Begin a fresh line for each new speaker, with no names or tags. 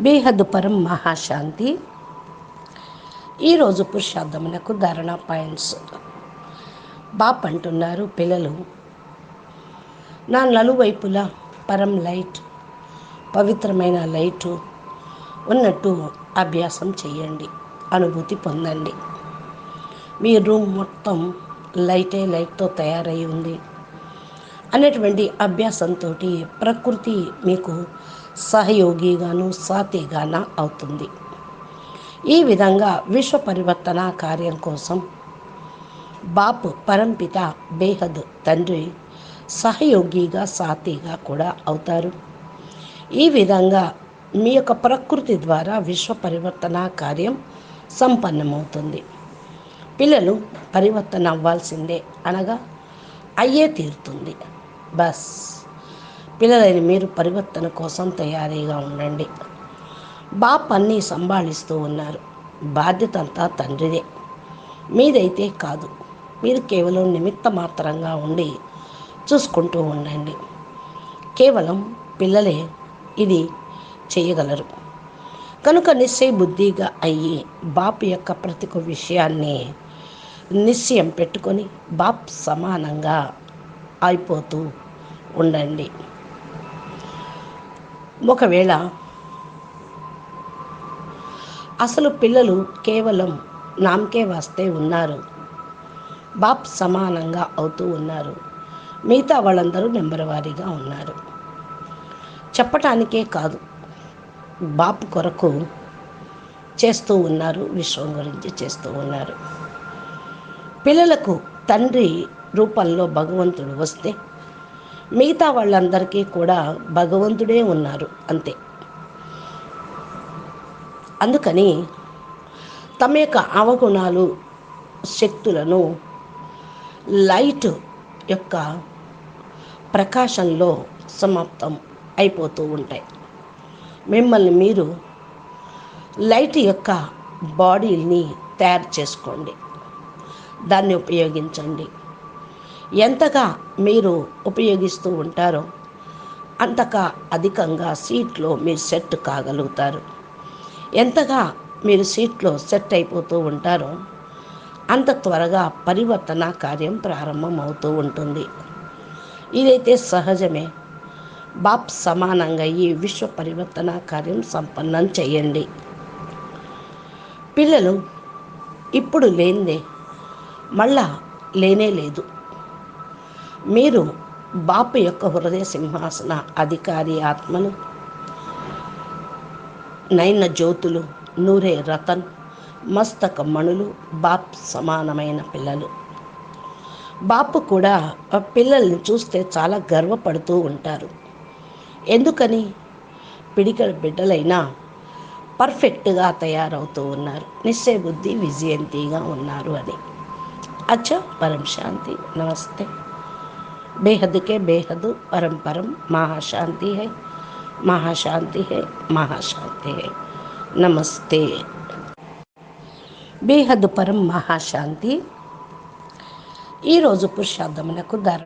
బేహద్దు పరం మహాశాంతి. ఈరోజు పురుషార్థమునకు ధారణ పాయింట్స్. బాప్ అంటున్నారు పిల్లలు. నా నలువైపులా పరం లైట్ పవిత్రమైన లైటు ఉన్నట్టు అభ్యాసం చేయండి అనుభూతి పొందండి. మీ రూమ్ మొత్తం లైటే లైట్తో తయారై ఉంది. అనేటువంటి అభ్యాసంతో ప్రకృతి మీకు సహయోగిగాను సాతిగాన అవుతుంది. ఈ విధంగా విశ్వ పరివర్తన కార్యం కోసం బాపు పరంపిత బేహద్ తండ్రి సహయోగిగా సాతిగా కూడా అవుతారు. ఈ విధంగా మీ యొక్క ప్రకృతి ద్వారా విశ్వ పరివర్తన కార్యం సంపన్నమవుతుంది. పిల్లలు పరివర్తన అవ్వాల్సిందే అనగా అయ్యే తీరుతుంది. బస్. పిల్లలైన మీరు పరివర్తన కోసం తయారీగా ఉండండి. బాప్ అన్నీ సంభాళిస్తూ ఉన్నారు. బాధ్యత అంతా తండ్రిదే. మీదైతే కాదు. మీరు కేవలం నిమిత్త మాత్రంగా ఉండి చూసుకుంటూ ఉండండి. కేవలం పిల్లలే ఇది చేయగలరు. కనుక నిశ్చయ బుద్ధిగా అయ్యి బాప్ యొక్క ప్రతి ఒక్క విషయాన్ని నిశ్చయం పెట్టుకొని బాప్ సమానంగా అయిపోతూ ఉండండి. ఒకవేళ అసలు పిల్లలు కేవలం నామకే వస్తే ఉన్నారు. బాప్ సమానంగా అవుతూ ఉన్నారు. మిగతా వాళ్ళందరూ నెంబర్ వారీగా ఉన్నారు. చెప్పటానికే కాదు బాప్ కొరకు చేస్తూ ఉన్నారు విశ్వం గురించి చేస్తూ ఉన్నారు. పిల్లలకు తండ్రి రూపంలో భగవంతుడు వస్తే మిగతా వాళ్ళందరికీ కూడా భగవంతుడే ఉన్నారు అంతే. అందుకని తమ యొక్క అవగుణాలు శక్తులను లైట్ యొక్క ప్రకాశంలో సమాప్తం అయిపోతూ ఉంటాయి. మిమ్మల్ని మీరు లైట్ యొక్క బాడీని తయారు చేసుకోండి. దాన్ని ఉపయోగించండి. ఎంతగా మీరు ఉపయోగిస్తూ ఉంటారో అంతగా అధికంగా సీట్లో మీరు సెట్ కాగలుగుతారు. ఎంతగా మీరు సీట్లో సెట్ అయిపోతూ ఉంటారో అంత త్వరగా పరివర్తన కార్యం ప్రారంభం అవుతూ ఉంటుంది. ఇదైతే సహజమే. బాప్ సమానంగా ఈ విశ్వ పరివర్తన కార్యం సంపన్నం చేయండి. పిల్లలు ఇప్పుడు లేనిదే మళ్ళా లేనే లేదు. మీరు బాపు యొక్క హృదయ సింహాసన అధికారి ఆత్మలు నైన జ్యోతులు నూరే రతన్ మస్తక మణులు బాప్ సమానమైన పిల్లలు. బాపు కూడా పిల్లల్ని చూస్తే చాలా గర్వపడుతూ ఉంటారు. ఎందుకని? పిడికల బిడ్డలైనా పర్ఫెక్ట్గా తయారవుతూ ఉన్నారు. నిశ్చయ బుద్ధి విజయంతిగా ఉన్నారు అని. అచ్చా పరం శాంతి. నమస్తే. बेहद के बेहद परम परम महाशांति है महाशांति है महाशांति है నమస్తే బేహద్ పరం మహాశాంతి ఈరోజు పురుషార్థమునకు ధర